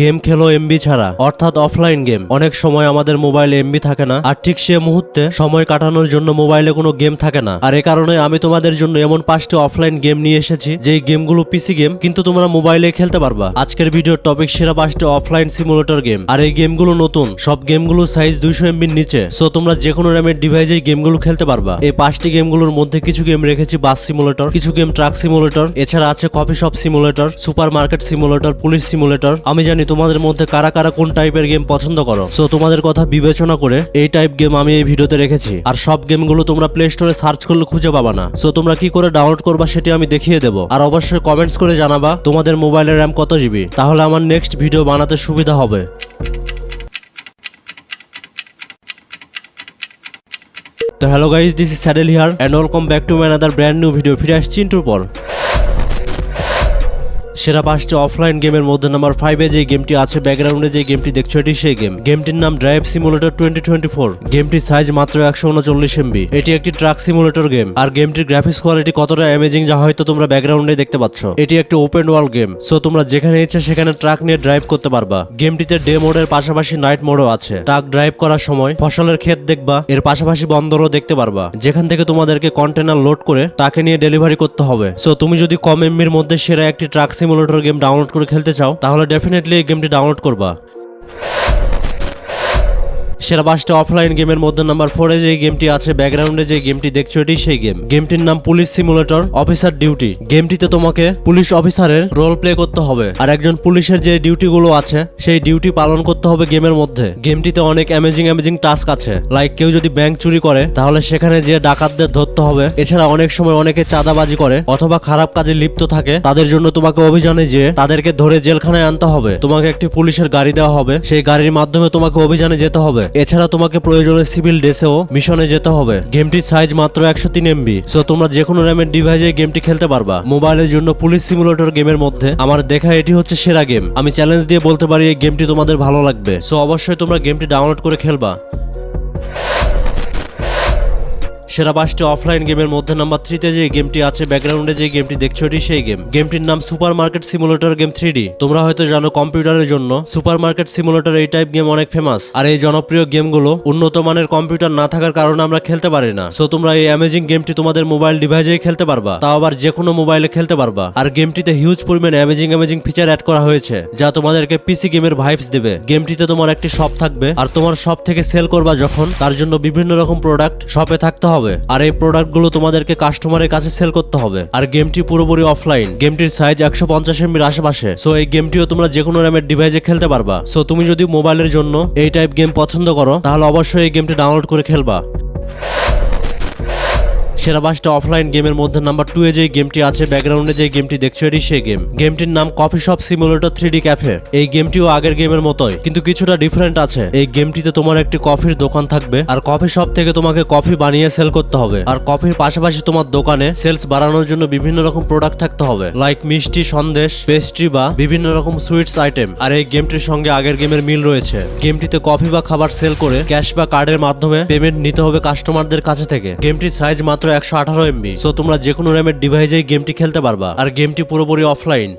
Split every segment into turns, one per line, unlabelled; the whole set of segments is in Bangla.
গেম খেলো এমবি ছাড়া। অর্থাৎ অফলাইন গেম অনেক সময় আমাদের মোবাইলে এমবি থাকে না, আর ঠিক সে মুহূর্তে সময় কাটানোর জন্য মোবাইলে কোনো গেম থাকে না। আর এ কারণে আমি তোমাদের জন্য এমন পাঁচটি অফলাইন গেম নিয়ে এসেছি, যেই গেমগুলো পিসি গেম কিন্তু তোমরা মোবাইলে খেলতে পারবা। আজকের ভিডিওর টপিক সেরা পাঁচটি অফলাইন সিমুলেটর গেম আর এই গেমগুলো নতুন, সব গেমগুলো সাইজ দুইশো এমবির নিচে। সো তোমরা যে কোনো র্যামের ডিভাইসে গেমগুলো খেলতে পারবা। এই পাঁচটি গেমগুলোর মধ্যে কিছু গেম রেখেছি বাস সিমুলেটর কিছু গেম ট্রাক সিমুলেটর এছাড়া আছে coffee shop simulator supermarket simulator police simulator আমি জানি তোমাদের মধ্যে কারা কারা কোন টাইপের গেম পছন্দ করো? সো তোমাদের কথা বিবেচনা করে এই টাইপ গেম আমি এই ভিডিওতে রেখেছি। আর সব গেমগুলো তোমরা প্লে স্টোরে সার্চ করলে খুঁজে পাবা না। সো তোমরা কি করে ডাউনলোড করবা সেটি আমি দেখিয়ে দেবো। আর অবশ্যই কমেন্টস করে জানাবা তোমাদের মোবাইলের র্যাম কত জিবি তাহলে আমার নেক্সট ভিডিও বানাতে সুবিধা হবে। তো hello guys this is Saddle here and welcome back to my another brand new video ফিরে আসছি ইন্টুর পর। সেরা পাঁচটি অফলাইন গেমের মধ্যে নাম্বার ফাইভে যে গেমটি আছে ব্যাকগ্রাউন্ডে যে গেমটি দেখছ, এটি সেই গেম গেমটির নাম drive simulator twenty twenty four গেমটির size মাত্র একশো উনচল্লিশ এমবি এটি একটি ট্রাক সিমুলেটর গেম আর গেমটির গ্রাফিক্স কোয়ালিটি কতটা অ্যামেজিং যা হয়তো তোমরা ব্যাকগ্রাউন্ডে দেখতে পাচ্ছ। এটি একটি ওপেন ওয়ার্ল্ড গেম সো তোমরা যেখানে ইচ্ছে সেখানে ট্রাক নিয়ে ড্রাইভ করতে পারবা। গেমটিতে ডে মোডের পাশাপাশি নাইট মোডও আছে। ট্রাক ড্রাইভ করার সময় ফসলের ক্ষেত দেখবা, এর পাশাপাশি বন্দরও দেখতে পারবা। যেখান থেকে তোমাদেরকে কন্টেনার লোড করে তাকে নিয়ে ডেলিভারি করতে হবে। সো তুমি যদি কম এমবির মধ্যে সেরা একটি ট্রাক সিমুলেটর গেম ডাউনলোড করে খেলতে চাও তাহলে ডেফিনেটলি এই গেমটি ডাউনলোড করবা। সেরা পাঁচটা অফলাইন গেমের মধ্যে নাম্বার ফোরে যে গেমটি আছে ব্যাকগ্রাউন্ডে যে গেমটি দেখছ, এটি সেই গেম গেমটির নাম পুলিশ সিমুলেটর অফিসার ডিউটি গেমটিতে তোমাকে পুলিশ অফিসারের রোল প্লে করতে হবে। আর একজন পুলিশের যে ডিউটি গুলো আছে, সেই ডিউটি পালন করতে হবে গেমের মধ্যে। গেমটিতে অনেক অ্যামেজিং অ্যামেজিং টাস্ক আছে। লাইক কেউ যদি ব্যাংক চুরি করে, তাহলে সেখানে যে ডাকাতদের ধরতে হবে, এছাড়া অনেক সময় অনেকে চাঁদাবাজি করে অথবা খারাপ কাজে লিপ্ত থাকে। তাদের জন্য তোমাকে অভিযানে যেয়ে তাদেরকে ধরে জেলখানায় আনতে হবে। তোমাকে একটি পুলিশের গাড়ি দেওয়া হবে। সেই গাড়ির মাধ্যমে তোমাকে অভিযানে যেতে হবে। এছাড়া তোমাকে প্রয়োজনে সিভিল ড্রেসেও মিশনে যেতে হবে। গেমটির সাইজ মাত্র একশো তিন এমবি সো তোমরা যে কোনো র্যামের ডিভাইসে গেমটি খেলতে পারবা। মোবাইলের জন্য পুলিশ সিমুলেটর গেমের মধ্যে আমার দেখা এটি হচ্ছে সেরা গেম আমি চ্যালেঞ্জ দিয়ে বলতে পারি এই গেমটি তোমাদের ভালো লাগবে। সো অবশ্যই তোমরা গেমটি ডাউনলোড করে খেলবা। সেরা পাঁচটি অফলাইন গেমের মধ্যে নাম্বার থ্রিতে যে গেমটি আছে ব্যাকগ্রাউন্ডে যে গেমটি দেখছ, এটি সেই গেম গেমটির নাম supermarket simulator game three তোমরা হয়তো জানো কম্পিউটারের জন্য সুপার মার্কেট সিমুলেটর এই টাইপ গেম অনেক ফেমাস আর এই জনপ্রিয় গেমগুলো উন্নত মানের কম্পিউটার না থাকার কারণে আমরা খেলতে পারি না। সো তোমরা এই অ্যামেজিং গেমটি তোমাদের মোবাইল ডিভাইসেই খেলতে পারবা। তাও আবার যে কোনো মোবাইলে খেলতে পারবা। আর গেমটিতে হিউজ পরিমাণে অ্যামেজিং অ্যামেজিং ফিচার অ্যাড করা হয়েছে, যা তোমাদেরকে পিসি গেমের ভাইবস দেবে। গেমটিতে তোমার একটি শপ থাকবে, আর তোমার শপ থেকে সেল করবা যখন। তার জন্য বিভিন্ন রকম প্রোডাক্ট শপে থাকতে হবে। আর এই প্রোডাক্টগুলো তোমাদেরকে কাস্টমারের কাছে সেল করতে হবে। আর গেমটি পুরোপুরি অফলাইন গেমটির সাইজ একশো পঞ্চাশ এমবির আশেপাশে। সো এই গেমটিও তোমরা যে কোনো র্যামের ডিভাইসে খেলতে পারবা। সো তুমি যদি মোবাইলের জন্য এই টাইপ গেম পছন্দ করো, তাহলে অবশ্যই এই গেমটি ডাউনলোড করে খেলবা। সেরা পাঁচটা অফলাইন গেমের মধ্যে নাম্বার টু এ যে গেমটি আছে ব্যাকগ্রাউন্ডে যে গেমটি দেখছ, এটি সেই গেম গেমটির নাম coffee shop simulator three D cafe এই গেমটিও আগের গেমের মতোই, কিন্তু কিছুটা ডিফারেন্ট আছে। এই গেমটিতে তোমার একটি কফির দোকান থাকবে, আর কফি শপ থেকে তোমাকে কফি বানিয়ে সেল করতে হবে। আর কফির পাশাপাশি তোমার দোকানে সেলস বাড়ানোর জন্য বিভিন্ন রকম প্রোডাক্ট থাকতে হবে লাইক মিষ্টি, সন্দেশ পেস্ট্রি বা বিভিন্ন রকম সুইটস আইটেম আর এই গেমটির সঙ্গে আগের গেমের মিল রয়েছে। গেমটিতে কফি বা খাবার সেল করে ক্যাশ বা কার্ডের মাধ্যমে পেমেন্ট নিতে হবে কাস্টমারদের কাছে থেকে। গেমটির সাইজ মাত্র একশো আঠারো এমবি সো তোমরা যে কোনো র্যামের ডিভাইসেই গেমটি খেলতে পারবা, আর গেমটি পুরোপুরি অফলাইন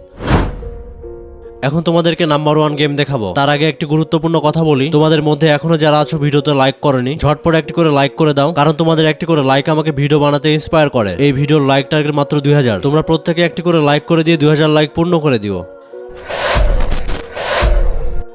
এখন তোমাদেরকে নাম্বার ওয়ান গেম দেখাবো। তার আগে একটি গুরুত্বপূর্ণ কথা বলি। তোমাদের মধ্যে এখনও যারা আছো ভিডিওতে লাইক করেনি, ঝটপট একটি করে লাইক করে দাও, কারণ তোমাদের একটি করে লাইক আমাকে ভিডিও বানাতে ইন্সপায়ার করে। এই ভিডিওর লাইক টার্গেট মাত্র দুই হাজার। তোমরা প্রত্যেকে একটি করে লাইক করে দিয়ে দুই হাজার লাইক পূর্ণ করে দিও।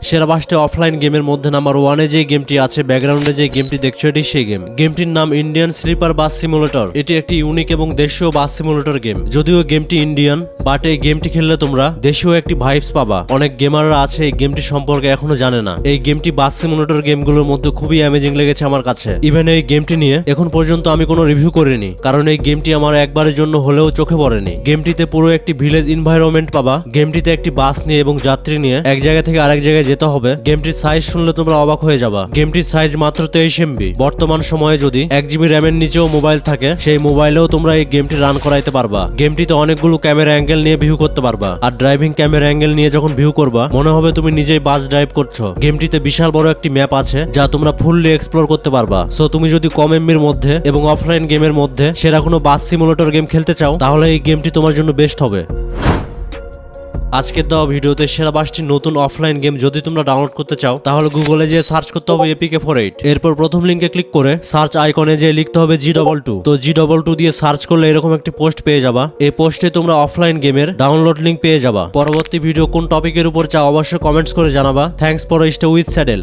সেরা পাঁচটি অফলাইন গেমের মধ্যে নাম্বার ওয়ানে যে গেমটি আছে ব্যাকগ্রাউন্ডে যে গেমটি দেখছ, এটি সেই গেম গেমটির নাম ইন্ডিয়ান স্লিপার বাস সিমুলেটর এটি একটি ইউনিক এবং দেশীয় বাস সিমুলেটর গেম যদিও গেমটি ইন্ডিয়ান বাট এই গেমটি খেললে তোমরা দেশীয় একটি ভাইবস পাবা। অনেক গেমাররা আছে, এই গেমটি সম্পর্কে এখনও জানে না। এই গেমটি বাস সিমুলেটর গেমগুলোর মধ্যে খুবই অ্যামেজিং লেগেছে আমার কাছে। ইভেন এই গেমটি নিয়ে এখন পর্যন্ত আমি কোনো রিভিউ করিনি, কারণ এই গেমটি আমার একবারের জন্য হলেও চোখে পড়েনি। গেমটিতে পুরো একটি ভিলেজ এনভায়রনমেন্ট পাবা। গেমটিতে একটি বাস নিয়ে এবং যাত্রী নিয়ে এক জায়গা থেকে আরেক জায়গায় যেতে হবে। গেমটির সাইজ শুনলে তোমরা অবাক হয়ে যাবা। গেমটির সাইজ মাত্র তেইশ এমবি বর্তমান সময়ে যদি এক জিবি র্যামের নিচেও মোবাইল থাকে, সেই মোবাইলেও তোমরা এই গেমটি রান করাইতে পারবা। গেমটিতে অনেকগুলো ক্যামেরা অ্যাঙ্গেল নিয়ে ভিউ করতে পারবা। আর ড্রাইভিং ক্যামেরা অ্যাঙ্গেল নিয়ে যখন ভিউ করবা, মনে হবে তুমি নিজেই বাস ড্রাইভ করছ। গেমটিতে বিশাল বড় একটি ম্যাপ আছে, যা তোমরা ফুললি এক্সপ্লোর করতে পারবা। সো তুমি যদি কম এমবির মধ্যে এবং অফলাইন গেমের মধ্যে সেরা কোনো বাস সিমুলেটর গেম খেলতে চাও, তাহলে এই গেমটি তোমার জন্য বেস্ট হবে। আজকের দেওয়া ভিডিওতে সেরা পাঁচটি নতুন অফলাইন গেম যদি তোমরা ডাউনলোড করতে চাও, তাহলে গুগলে যেয়ে সার্চ করতে হবে এপিকে ফোর এইট এরপর প্রথম লিঙ্কে ক্লিক করে সার্চ আইকনে যেয়ে লিখতে হবে জি ডবল টু তো জি ডবল টু দিয়ে সার্চ করলে এরকম একটি পোস্ট পেয়ে যাবা। এই পোস্টে তোমরা অফলাইন গেমের ডাউনলোড লিঙ্ক পেয়ে যাবা। পরবর্তী ভিডিও কোন টপিকের উপর চাও, অবশ্যই কমেন্টস করে জানাবা। Thanks for stay with Saddle